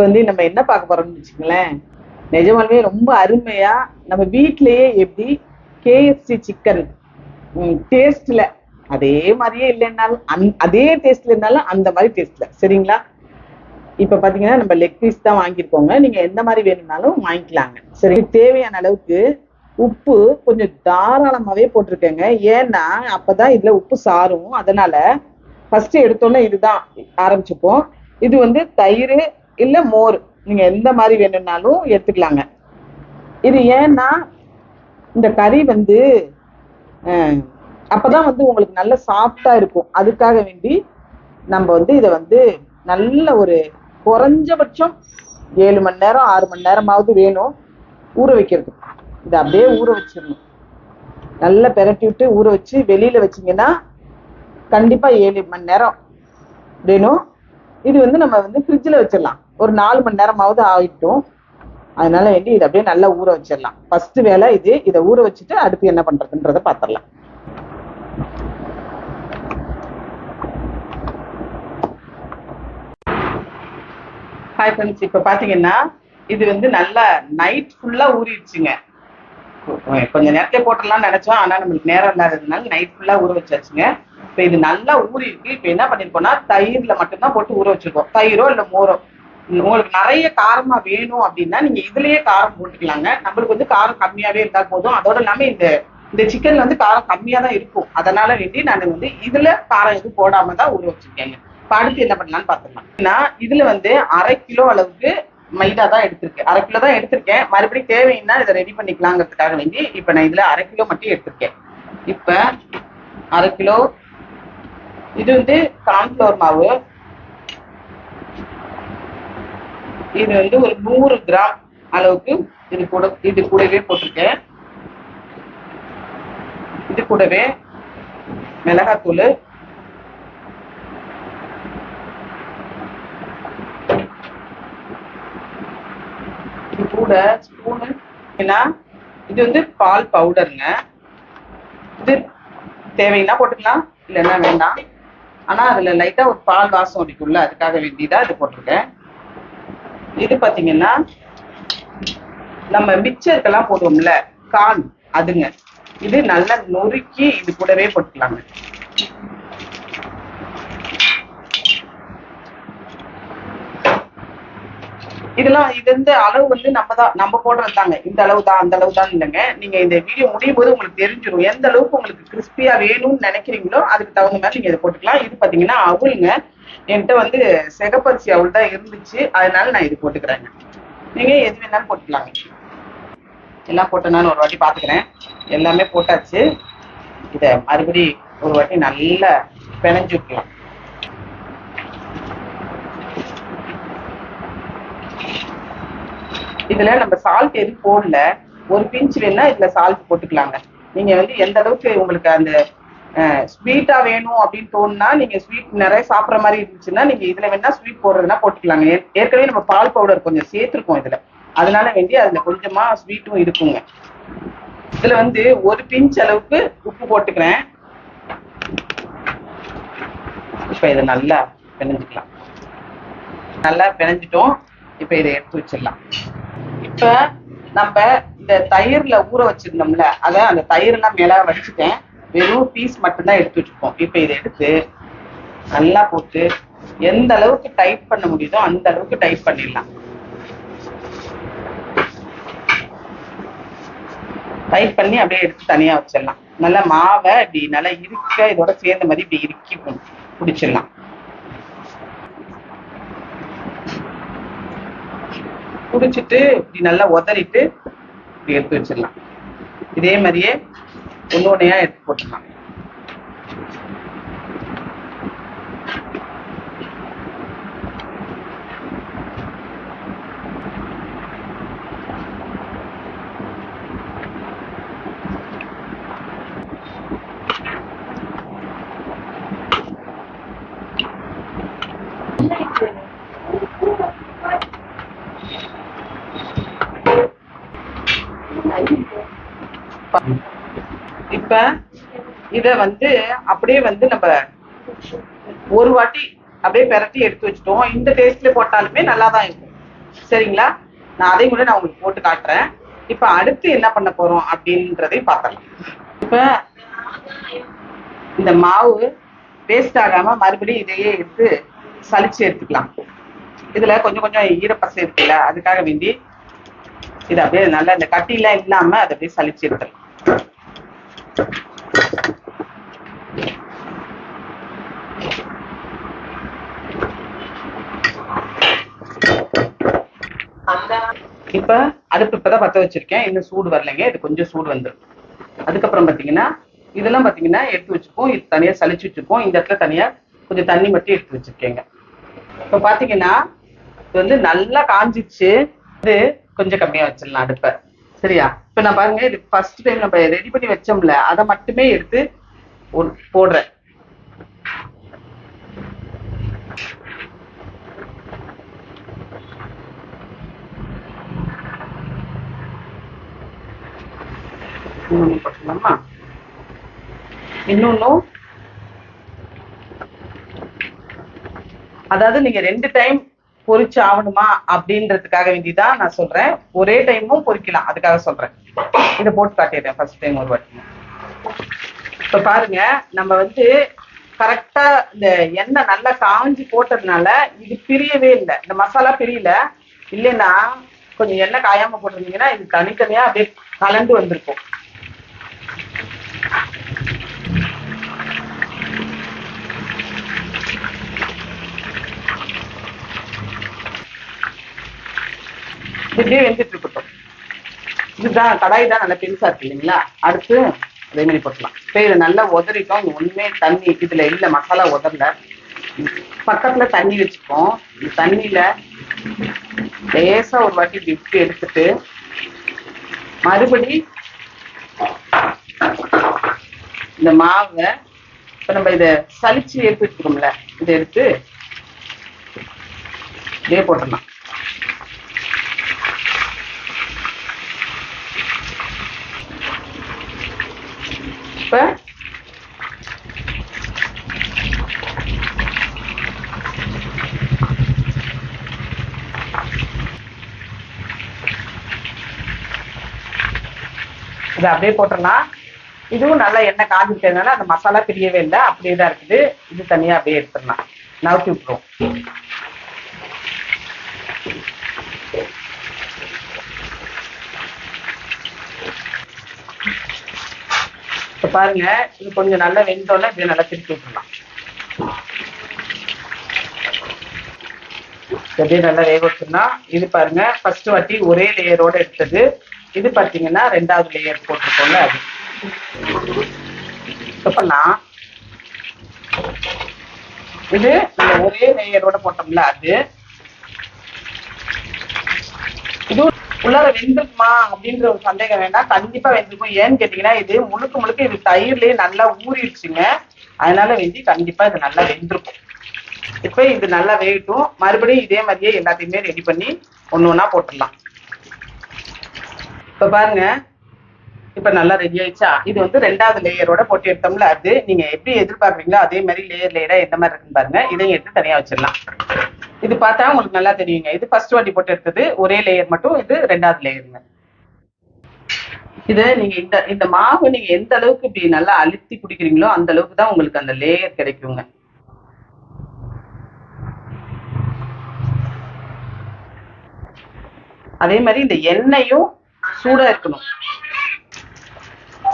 இப்போ வந்து நம்ம என்ன பார்க்க போறோம்னு வச்சுக்கங்களேன். நிஜமாலுமே ரொம்ப அருமையா நம்ம வீட்லயே எப்படி கேஎஃப்சி சிக்கன் டேஸ்ட்ல அதே மாதிரியே இல்லைன்னாலும் அந் அதே டேஸ்ட்ல இருந்தாலும் அந்த மாதிரி டேஸ்ட்ல சரிங்களா? இப்ப பாத்தீங்கன்னா நம்ம லெக் பீஸ் தான் வாங்கியிருக்கோங்க. நீங்க எந்த மாதிரி வேணும்னாலும் வாங்கிக்கலாங்க. சரி தேவையான அளவுக்கு உப்பு கொஞ்சம் தாராளமாவே போட்டிருக்கேங்க. ஏன்னா அப்பதான் இதுல உப்பு சாரும். அதனால ஃபர்ஸ்ட் எடுத்தோன்னே இதுதான் ஆரம்பிச்சுப்போம். இது வந்து தயிர் இல்ல மோர். நீங்க எந்த மாதிரி வேணும்னாலும் எடுத்துக்கலாங்க. இது ஏன்னா இந்த கறி வந்து அப்பதான் வந்து உங்களுக்கு நல்ல சாஃப்டா இருக்கும். அதுக்காக வேண்டி நம்ம வந்து இதை வந்து நல்ல ஒரு குறைஞ்சபட்சம் ஏழு மணி நேரம் ஆறு மணி நேரமாவது வேணும். ஊற வைக்கிறது. இதை அப்படியே ஊற வச்சிடணும். நல்லா பெரட்டி விட்டு ஊற வச்சு வெளியில வச்சீங்கன்னா கண்டிப்பா ஏழு மணி நேரம் வேணும். இது வந்து நம்ம வந்து ஃப்ரிட்ஜில் வச்சிடலாம். ஒரு நாலு மணி நேரமாவது ஆகிட்டும் அதனால வேண்டி இதை அப்படியே நல்லா ஊற வச்சிடலாம். ஃபர்ஸ்ட் வேலை இது இதை ஊற வச்சுட்டு அடுத்து என்ன பண்றதுன்றதை பார்த்துடலாம் ஹாய் ஃப்ரெண்ட்ஸ் இப்போ பார்த்தீங்கன்னா இது வந்து நல்லா நைட் ஃபுல்லாக ஊறிடுச்சுங்க. கொஞ்ச நேரத்தை போட்டுடலாம்னு நினைச்சோம். ஆனா நம்மளுக்கு நேரம் இல்லாததுனால நைட் ஃபுல்லா ஊற வச்சாச்சுங்க. இப்போ இது நல்லா ஊறி இருக்கு இப்போ என்ன பண்ணியிருக்கோம்னா தயிர்ல மட்டும்தான் போட்டு ஊற வச்சிருக்கோம். தயிரோ இல்லை மோரோ? உங்களுக்கு நிறைய காரமா வேணும் அப்படின்னா நீங்க இதுலயே காரம் போட்டுக்கலாங்க. நம்மளுக்கு வந்து காரம் கம்மியாவே இருந்தா போதும். அதோட இல்லாம இந்த இந்த சிக்கன்ல வந்து காரம் கம்மியா தான் இருக்கும். அதனால வேண்டி நான் வந்து இதுல காரம் எதுவும் போடாம தான் ஊற வச்சிருக்கேங்க. இப்போ அடுத்து என்ன பண்ணலாம்னு பார்த்துக்கலாம் நான் இதுல வந்து அரை கிலோ அளவுக்கு மைதா தான் எடுத்திருக்கேன். அரை கிலோ தான் எடுத்திருக்கேன். மறுபடியும் தேவைன்னா இதை ரெடி பண்ணிக்கலாங்கிறதுக்காக வேண்டி இப்போ நான் இதுல அரை கிலோ மட்டும் எடுத்திருக்கேன். இப்போ அரை கிலோ இது வந்து கார்ன்ஃபிளவர் மாவு இது வந்து ஒரு நூறு கிராம் அளவுக்கு இது கூட இது கூடவே போட்டிருக்கேன். இது கூடவே மிளகாத்தூள். இது கூட ஸ்பூனு ஏன்னா இது வந்து பால் பவுடருங்க இது தேவைன்னா போட்டுக்கலாம் இல்லைன்னா வேண்டாம். ஆனால் அதில் லைட்டாக ஒரு பால் வாசம் அடிக்கும்ல அதுக்காக வேண்டிதான் இது போட்டிருக்கேன். இது பாத்தீங்கன்னா நம்ம மிச்சருக்கெல்லாம் போடுவோம்ல கான் அதுங்க. இது நல்லா நொறுக்கி இது கூடவே போட்டுக்கலாங்க. இதெல்லாம் இது வந்து அளவு வந்து நம்ம தான் நம்ம போடுறது தாங்க இந்த அளவு தான் அந்த அளவு தான் இல்லைங்க. நீங்க இந்த வீடியோ முடியும் போது உங்களுக்கு தெரிஞ்சிடும் எந்த அளவுக்கு உங்களுக்கு கிறிஸ்பியா வேணும்னு நினைக்கிறீங்களோ அதுக்கு தகுந்த மாதிரி நீங்க இதை போட்டுக்கலாம். இது பாத்தீங்கன்னா அவளுங்க என்கிட்ட வந்து சிகப்பரிசி அவள் தான் இருந்துச்சு. அதனால நான் இது போட்டுக்கிறேங்க. நீங்க எது வேணாலும் போட்டுக்கலாங்க. எல்லாம் போட்டனாலும் ஒரு வாட்டி பாத்துக்கிறேன். எல்லாமே போட்டாச்சு. இதை மறுபடி ஒரு வாட்டி நல்லா பிணைஞ்சு வைக்கலாம் இதுல நம்ம சால்ட் எதுவும் போடல. ஒரு பிஞ்ச் வேணா இதுல சால்ட் போட்டுக்கலாங்க. நீங்க வந்து எந்த அளவுக்கு உங்களுக்கு அந்த ஸ்வீட்டா வேணும் அப்படின்னு தோணுனா நீங்க ஸ்வீட் நிறைய சாப்பிட்ற மாதிரி இருந்துச்சுன்னா நீங்க இதுல வேணா ஸ்வீட் போடுறதுனா போட்டுக்கலாங்க. ஏற்கனவே நம்ம பால் பவுடர் கொஞ்சம் சேர்த்துருக்கோம் இதுல. அதனால வேண்டி அதுல கொஞ்சமா ஸ்வீட்டும் இருக்குங்க. இதுல வந்து ஒரு பிஞ்ச் அளவுக்கு உப்பு போட்டுக்கிறேன். இப்ப இதை நல்லா பிணைஞ்சுக்கலாம். நல்லா பிணைஞ்சிட்டோம். இப்ப இதை எடுத்து வச்சிடலாம். இப்ப நம்ம இந்த தயிர்ல ஊற வச்சிருந்தோம்ல அத அந்த தயிரெல்லாம் மேல வச்சுட்டேன். வெறும் பீஸ் மட்டும்தான் எடுத்து வச்சிருக்கோம் இப்ப இதை எடுத்து நல்லா போட்டு எந்த அளவுக்கு டைப் பண்ண முடியுதோ அந்த அளவுக்கு டைப் பண்ணிடலாம். டைப் பண்ணி அப்படியே எடுத்து தனியா வச்சிடலாம். நல்லா மாவை இப்படி நல்லா இருக்க இதோட சேர்ந்த மாதிரி இப்படி இறுக்கி பிடிச்சிடலாம். குடிச்சிட்டு இப்படி நல்லா உதறிட்டு இப்படி எடுத்து வச்சிடலாம். இதே மாதிரியே ஒன்று ஒன்றையா எடுத்து போட்டுக்கலாம் இப்ப இத வந்து அப்படியே வந்து நம்ம ஒரு வாட்டி அப்படியே பெரட்டி எடுத்து வச்சுட்டோம். இந்த டேஸ்ட்ல போட்டாலுமே நல்லா தான் இருக்கும். சரிங்களா? நான் அதையும் கூட நான் உங்களுக்கு போட்டு காட்டுறேன். இப்ப அடுத்து என்ன பண்ண போறோம் அப்படின்றதையும் பார்த்தலாம் இப்ப இந்த மாவு வேஸ்ட் ஆகாம மறுபடியும் இதையே எடுத்து சலிச்சு எடுத்துக்கலாம். இதுல கொஞ்சம் கொஞ்சம் ஈரப்பசை இருக்குல்ல அதுக்காக வேண்டி இது அப்படியே நல்லா இந்த கட்டிலாம் இல்லாம அதை அப்படியே சலிச்சு எடுத்துக்கலாம் இப்போ அடுப்பு இப்போதான் பற்ற வச்சிருக்கேன். இன்னும் சூடு வரலைங்க. இது கொஞ்சம் சூடு வந்துடும் அதுக்கப்புறம் பார்த்தீங்கன்னா இதெல்லாம் பார்த்தீங்கன்னா எடுத்து வச்சுப்போம். இது தனியாக சளிச்சு வச்சுப்போம். இந்த இடத்துல தனியாக கொஞ்சம் தண்ணி மட்டும் எடுத்து வச்சிருக்கேங்க. இப்போ பார்த்தீங்கன்னா இது வந்து நல்லா காஞ்சிச்சு. இது கொஞ்சம் கம்மியாக வச்சிடலாம் அடுப்பை. சரியா? இப்போ நான் பாருங்க இது ஃபர்ஸ்ட் டைம் நம்ம ரெடி பண்ணி வச்சோம்ல அதை மட்டுமே எடுத்து ஒரு- போடுறேன். இன்னொன்னு போட்டுடலாமா இன்னொன்னும் அதாவது நீங்க ரெண்டு டைம் பொரிச்சு ஆகணுமா அப்படின்றதுக்காக வேண்டிதான் நான் சொல்றேன். ஒரே டைமும் பொரிக்கலாம் அதுக்காக சொல்றேன். இதை போட்டு காட்டிடுறேன் ஃபர்ஸ்ட் டைம் ஒரு வாட்டி. இப்ப பாருங்க நம்ம வந்து கரெக்டா இந்த எண்ணெய் நல்லா காஞ்சி போட்டதுனால இது பிரியவே இல்லை. இந்த மசாலா பிரியல. இல்லைன்னா கொஞ்சம் எண்ணெய் காயாம போட்டிருந்தீங்கன்னா இது தனித்தனியா அப்படியே கலந்து வந்திருக்கும். இப்படியே வெந்துட்டு இருக்கட்டும். இதுதான் கடாய் தான் நல்லா பெருசா இருக்கு இல்லைங்களா? அடுத்து அதே மாதிரி போட்டலாம் இப்போ இதை நல்லா உதறிட்டோம். ஒண்ணுமே தண்ணி இதுல இல்ல மசாலா உதறல. பக்கத்துல தண்ணி வச்சுப்போம். இந்த தண்ணியில லேசா ஒரு வாட்டி விட்டு எடுத்துட்டு மறுபடி இந்த மாவை இப்ப நம்ம இத சலிச்சு எடுத்து வச்சுக்கோம்ல இதை எடுத்து இதே போட்டுடலாம். இப்ப இதை அப்படியே போட்டுடலாம். இதுவும் நல்லா எண்ணெய் காஞ்சிட்டதுனால அந்த மசாலா பிரியவே இல்லை. அப்படியே தான் இருக்குது. இது தனியா அப்படியே எடுத்துடலாம். நவுத்தி விட்டுருவோம் இப்ப பாருங்க இது கொஞ்சம் நல்லா வெந்தோடனே இப்படி நல்லா திருப்பி விட்டுடலாம். அப்படியே நல்லா வேக வச்சோம்னா இது பாருங்க ஃபர்ஸ்ட் வாட்டி ஒரே லேயரோட எடுத்தது. இது பார்த்தீங்கன்னா ரெண்டாவது லேயர் போட்டிருக்கோம்ல அது. இது நம்ம ஒரே லேயரோட போட்டோம்ல அது. இது உள்ளார வெந்திருக்குமா அப்படின்ற ஒரு சந்தேகம் வேண்டாம். கண்டிப்பா வெந்திருக்கும். ஏன்னு கேட்டீங்கன்னா இது முழுக்க முழுக்க இது தயிர்லயே நல்லா ஊறிடுச்சுங்க. அதனால வெந்தி கண்டிப்பா இது நல்லா வெந்திருக்கும். இப்ப இது நல்லா வேகட்டும். மறுபடியும் இதே மாதிரியே எல்லாத்தையுமே ரெடி பண்ணி ஒண்ணு ஒண்ணா போட்டுடலாம். இப்ப பாருங்க. இப்ப நல்லா ரெடி ஆயிடுச்சா? இது வந்து ரெண்டாவது லேயரோட போட்டு எடுத்தோம்ல அது நீங்க எப்படி எதிர்பார்க்குறீங்களோ அதே மாதிரி லேயர் லேயரா எந்த மாதிரி இருக்குன்னு பாருங்க. இதையும் எடுத்து தனியா வச்சிடலாம். இது பார்த்தா உங்களுக்கு நல்லா தெரியுங்க. இது ஃபர்ஸ்ட் வாட்டி போட்டு எடுத்தது ஒரே லேயர் மட்டும் இது ரெண்டாவது லேயருங்க இது நீங்க இந்த இந்த மாவு நீங்க எந்த அளவுக்கு இப்படி நல்லா அழுத்தி குடிக்கிறீங்களோ அந்த அளவுக்கு தான் உங்களுக்கு அந்த லேயர் கிடைக்குங்க. அதே மாதிரி இந்த எண்ணெயும் சூடா இருக்கணும்.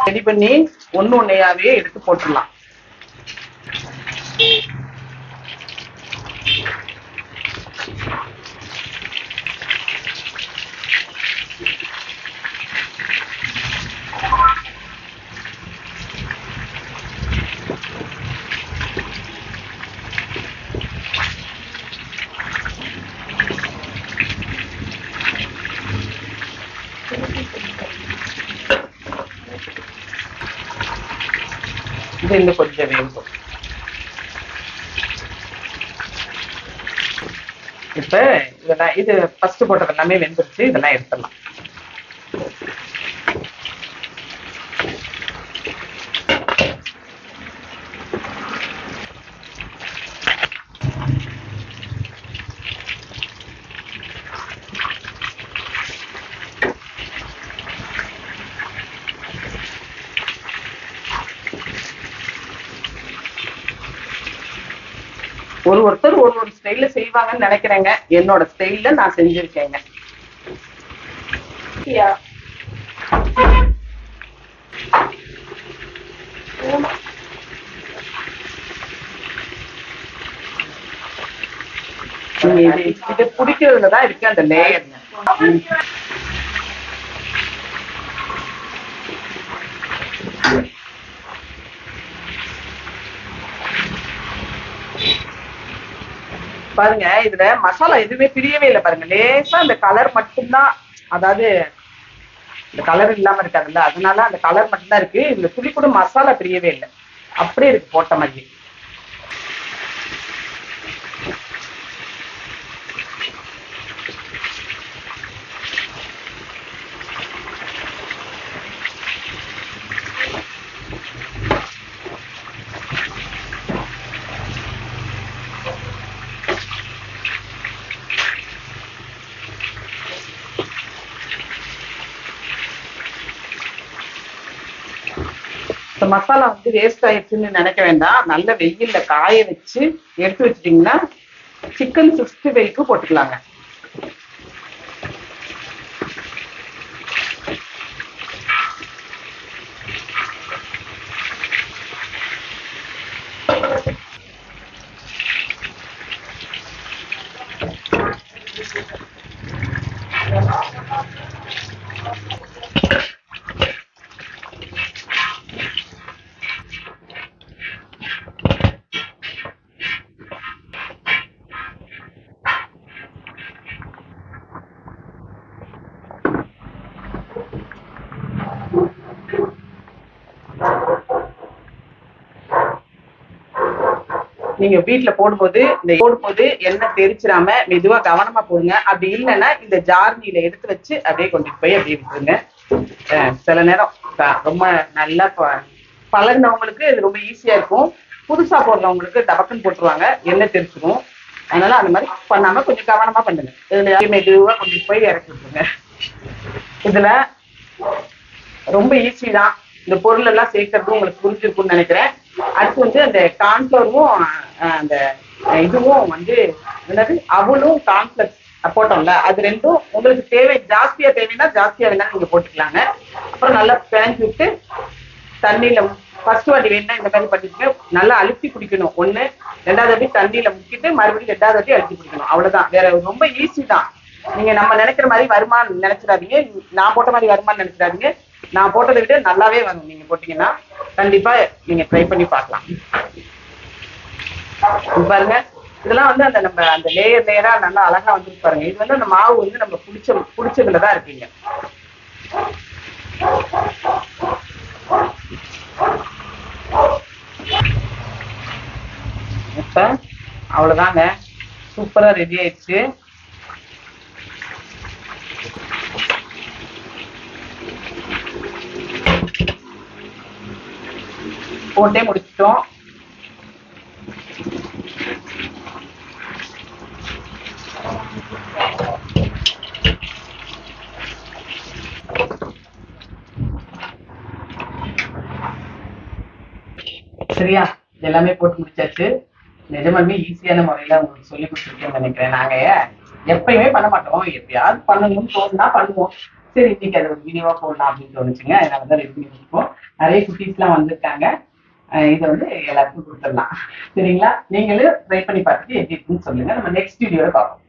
ரெடி பண்ணி ஒண்ணு ஒன்னையாவே எடுத்து போட்டுடலாம். இன்னும் கொஞ்சம் வேகும் இப்ப இதெல்லாம் இது ஃபர்ஸ்ட் போட்டது எல்லாமே வெந்துருச்சு இதெல்லாம் எடுத்துடலாம் ஒருத்தர் ஒரு ஒரு ஸ்டைல்ல செய்வாங்கன்னு நினைக்கிறேங்க. என்னோட ஸ்டைல்ல நான் செஞ்சிருக்கேங்க. இது பிடிக்கிறதுல தான் இருக்கு அந்த லேயருங்க பாருங்க இதுல மசாலா எதுவுமே பிரியவே இல்லை பாருங்க. லேசா அந்த கலர் மட்டும்தான் அதாவது இந்த கலர் இல்லாம இருக்காதுல்ல அதனால அந்த கலர் மட்டும்தான் இருக்கு. இதுல துளி கூட மசாலா பிரியவே இல்லை. அப்படியே இருக்கு போட்ட மாதிரி. மசாலா வந்து வேஸ்ட் ஆயிடுச்சுன்னு நினைக்க வேண்டாம். நல்ல வெயில்ல காய வச்சு எடுத்து வச்சிட்டீங்கன்னா சிக்கன் சிக்ஸ்டி ஃபைவ்க்கு போட்டுக்கலாங்க. நீங்க வீட்டுல போடும்போது இந்த போடும்போது எண்ணெய் தெரிச்சிடாம மெதுவா கவனமா போடுங்க. அப்படி இல்லைன்னா இந்த ஜார்னியில எடுத்து வச்சு அப்படியே கொண்டுட்டு போய் அப்படியே விட்டுருங்க. சில நேரம் ரொம்ப நல்லா ப- பழகுனவங்களுக்கு இது ரொம்ப ஈஸியா இருக்கும். புதுசா போடுறவங்களுக்கு டபக்குன்னு போட்டுருவாங்க. எண்ணெய் தெரிச்சிடும் அதனால அந்த மாதிரி பண்ணாம கொஞ்சம் கவனமா பண்ணுங்க. இதுல மெதுவா கொண்டுட்டு போய் இறக்கி விட்டுருங்க. இதுல ரொம்ப ஈஸி தான். இந்த பொருள் எல்லாம் சேர்க்கறது உங்களுக்கு புரிஞ்சிருக்கும்னு நினைக்கிறேன். அடுத்து வந்து அந்த கான்ஃபிளவரும் அந்த இதுவும் வந்து என்னது? அவளும் கார்ன்ஃபிளக்ஸ் போட்டோம்ல அது ரெண்டும் உங்களுக்கு தேவை ஜாஸ்தியா தேவைன்னா ஜாஸ்தியா வேணா நீங்க போட்டுக்கலாங்க. அப்புறம் நல்லா பிணைஞ்சு விட்டு தண்ணியில ஃபர்ஸ்ட் வாட்டி வேணா இந்த மாதிரி பண்ணிட்டு நல்லா அழுத்தி குடிக்கணும். ஒண்ணு ரெண்டாவது வாட்டி தண்ணியில முக்கிட்டு மறுபடியும் ரெண்டாவது வாட்டி அழுத்தி குடிக்கணும். அவ்வளவுதான். வேற ரொம்ப ஈஸி தான். நீங்க நம்ம நினைக்கிற மாதிரி வருமா நினைச்சிடாதீங்க. நான் போட்ட மாதிரி வருமான்னு நினைச்சிடாதீங்க. நான் போட்டதை விட நல்லாவே வரும். நீங்க போட்டீங்கன்னா கண்டிப்பா நீங்க ட்ரை பண்ணி பார்க்கலாம். பாருங்க. இதெல்லாம் வந்து அந்த நம்ம அந்த லேயர் லேயரா நல்லா அழகா வந்து பாருங்க. இது வந்து அந்த மாவு வந்து நம்ம புடிச்ச பிடிச்சதுல தான் இருக்கீங்க. இப்ப அவ்வளவுதாங்க. சூப்பரா ரெடி ஆயிடுச்சு. போட்டே முடிச்சிட்டோம். சரியா எல்லாமே போட்டு முடிச்சாச்சு. நிஜமாலுமே ஈஸியான முறையில உங்களுக்கு சொல்லி கொடுத்துருக்கேன்னு நினைக்கிறேன் நாங்க. எப்பயுமே பண்ண மாட்டோம். எப்பயாவது பண்ணணும்னு தோணுனா பண்ணுவோம். சரி இன்னைக்கு அதை ஒரு வீடியோவா போடலாம் அப்படின்னு தோணுச்சுங்க. அதனால தான் ரெடி பண்ணி கொடுப்போம் நிறைய குட்டீஸ்லாம் வந்திருக்காங்க. இதை வந்து எல்லாருக்கும் கொடுத்துடலாம். சரிங்களா? நீங்களும் ட்ரை பண்ணி பார்த்துட்டு எப்படி இருக்குன்னு சொல்லுங்க. நம்ம நெக்ஸ்ட் வீடியோல பார்ப்போம்.